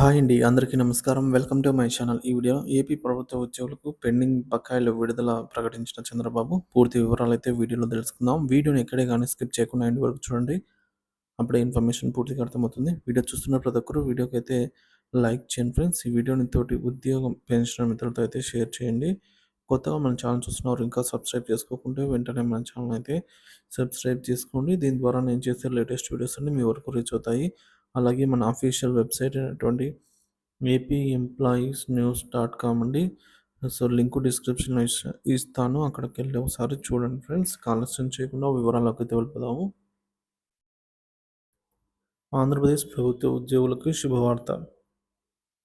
Hi అండి అందరికీ నమస్కారం. Welcome to my channel. ఈ వీడియో ఏపీ ప్రభుత్వ ఉద్యోగులకు పెండింగ్ బకాయిలు విడుదల ప్రకటించిన చంద్రబాబు. పూర్తి వివరాలు అయితే వీడియోలో తెలుసుకుందాం. వీడియోని ఎక్కడే కానీ స్కిప్ చేయకుండా ఎండ్ వరకు చూడండి. అప్పుడే ఇన్ఫర్మేషన్ పూర్తిగా అర్థమవుతుంది. వీడియో చూస్తున్న ప్రతి ఒక్కరు వీడియోకి అయితే లైక్ చేయండి ఫ్రెండ్స్. ఈ వీడియోని తోటి ఉద్యోగం పెంచిన మిత్రులతో అయితే షేర్ చేయండి. కొత్తగా మన ఛానల్ చూస్తున్నారు ఇంకా సబ్స్క్రైబ్ చేసుకోకుంటే వెంటనే మన ఛానల్ అయితే సబ్స్క్రైబ్ చేసుకోండి. దీని ద్వారా నేను చేసే లేటెస్ట్ వీడియోస్ అన్ని మీ వరకు రీచ్ అవుతాయి. అలాగే మన అఫీషియల్ వెబ్సైట్ అయినటువంటి AP employees news dot com అండి. సో లింక్ డిస్క్రిప్షన్లో ఇస్తాను. అక్కడికి వెళ్ళి ఒకసారి చూడండి ఫ్రెండ్స్ ఆలస్యం చేయకుండా వివరాలకు తెలుపుదాము ఆంధ్రప్రదేశ్ ప్రభుత్వ ఉద్యోగులకు శుభవార్త.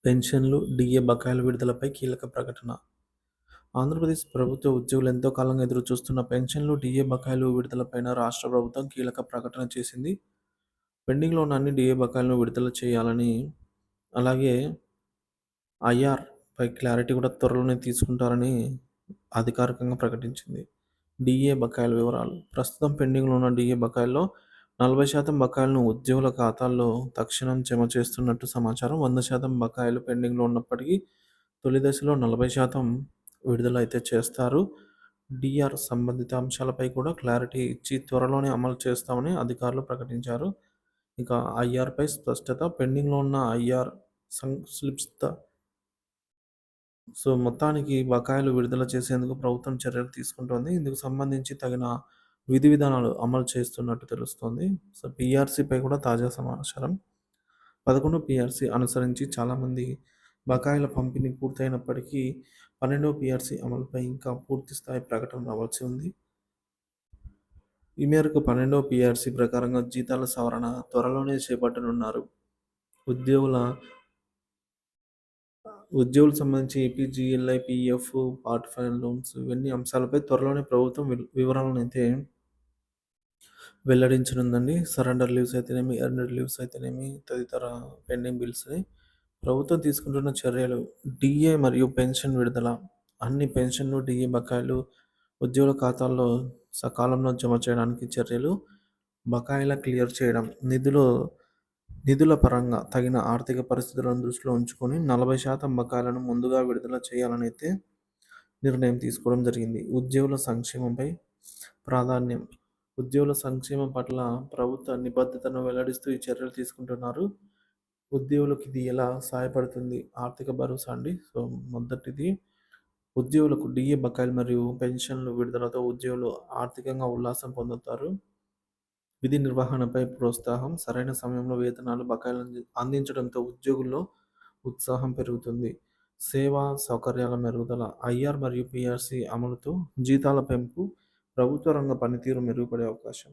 పెన్షన్లు డిఏ బకాయిల విడుదలపై కీలక ప్రకటన. ఆంధ్రప్రదేశ్ ప్రభుత్వ ఉద్యోగులు ఎంతో కాలంగా ఎదురు చూస్తున్న పెన్షన్లు డిఏ బకాయిలు విడుదలపైన రాష్ట్ర ప్రభుత్వం కీలక ప్రకటన చేసింది. పెండింగ్లో ఉన్న అన్ని డిఏ బకాయిలను విడుదల చేయాలని అలాగే ఐఆర్ పై క్లారిటీ కూడా త్వరలోనే తీసుకుంటారని అధికారికంగా ప్రకటించింది. డిఏ బకాయిల వివరాలు. ప్రస్తుతం పెండింగ్లో ఉన్న డిఏ బకాయిల్లో నలభై శాతం బకాయిలను ఉద్యోగుల ఖాతాల్లో తక్షణం జమ చేస్తున్నట్టు సమాచారం. వంద శాతం బకాయిలు పెండింగ్లో ఉన్నప్పటికీ తొలి దశలో నలభై శాతం విడుదల అయితే చేస్తారు. డిఆర్ సంబంధిత అంశాలపై కూడా క్లారిటీ ఇచ్చి త్వరలోనే అమలు చేస్తామని అధికారులు ప్రకటించారు. ఇక ఐఆర్పై స్పష్టత పెండింగ్లో ఉన్న ఐఆర్ సంక్లిప్త సో మొత్తానికి బకాయిలు విడుదల చేసేందుకు ప్రభుత్వం చర్యలు తీసుకుంటోంది. ఇందుకు సంబంధించి తగిన విధి విధానాలు అమలు చేస్తున్నట్టు తెలుస్తోంది. సో పిఆర్సీపై కూడా తాజా సమాచారం. పదకొండు పిఆర్సీ అనుసరించి చాలామంది బకాయిల పంపిణీ పూర్తయినప్పటికీ పన్నెండవ పిఆర్సీ అమలుపై ఇంకా పూర్తి స్థాయి ప్రకటన రావాల్సి ఉంది. ఈ మేరకు పన్నెండవ పీఆర్సీ ప్రకారంగా జీతాల సవరణ త్వరలోనే చేపట్టనున్నారు. ఉద్యోగుల ఉద్యోగులకు సంబంధించి APGLI PF part final loans ఇవన్నీ అంశాలపై త్వరలోనే ప్రభుత్వం వివరాలను అయితే వెల్లడించనుందండి. సరెండర్ లీవ్స్ అయితేనేమి ఎర్నర్ లీవ్స్ అయితేనేమి తదితర పెండింగ్ బిల్స్ని ప్రభుత్వం తీసుకుంటున్న చర్యలు డిఏ మరియు పెన్షన్ విడుదల అన్ని పెన్షన్లు డిఏ బకాయిలు ఉద్యోగుల ఖాతాల్లో సకాలంలో జమ చేయడానికి చర్యలు బకాయిల క్లియర్ చేయడం నిధులు నిధుల పరంగా తగిన ఆర్థిక పరిస్థితులను దృష్టిలో ఉంచుకొని నలభై శాతం బకాయిలను ముందుగా విడుదల చేయాలని అయితే నిర్ణయం తీసుకోవడం జరిగింది. ఉద్యోగుల సంక్షేమంపై ప్రాధాన్యం. ఉద్యోగుల సంక్షేమం పట్ల ప్రభుత్వ నిబద్ధతను వెల్లడిస్తూ ఈ చర్యలు తీసుకుంటున్నారు. ఉద్యోగులకు ఇది ఎలా సహాయపడుతుంది? ఆర్థిక భరోసా అండి. సో మొదటిది ఉద్యోగులకు డిఏ బకాయిలు మరియు పెన్షన్లు విడుదలతో ఉద్యోగులు ఆర్థికంగా ఉల్లాసం పొందుతారు. విధి నిర్వహణపై ప్రోత్సాహం సరైన సమయంలో వేతనాలు బకాయిలను అందించడంతో ఉద్యోగుల్లో ఉత్సాహం పెరుగుతుంది. సేవా సౌకర్యాల మెరుగుదల ఐఆర్ మరియు పిఆర్సి అమలుతో జీతాల పెంపు ప్రభుత్వ రంగ పనితీరు మెరుగుపడే అవకాశం.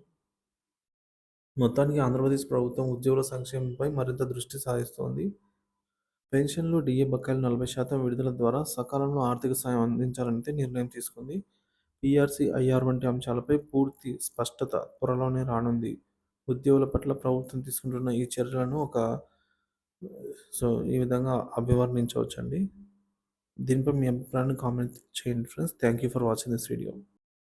మొత్తానికి ఆంధ్రప్రదేశ్ ప్రభుత్వం ఉద్యోగుల సంక్షేమంపై మరింత దృష్టి సాధిస్తోంది పెన్షన్లు డిఏ బకాయిలు నలభై శాతం విడుదల ద్వారా సకాలంలో ఆర్థిక సాయం అందించాలంటే నిర్ణయం తీసుకుంది. పిఆర్సీ ఐఆర్ వంటి అంశాలపై పూర్తి స్పష్టత త్వరలోనే రానుంది. ఉద్యోగుల పట్ల ప్రభుత్వం తీసుకుంటున్న ఈ చర్యలను ఒక సో ఈ విధంగా అభివర్ణించవచ్చండి. దీనిపై మీ అభిప్రాయాన్ని కామెంట్ చేయండి friends. Thank you for watching this video.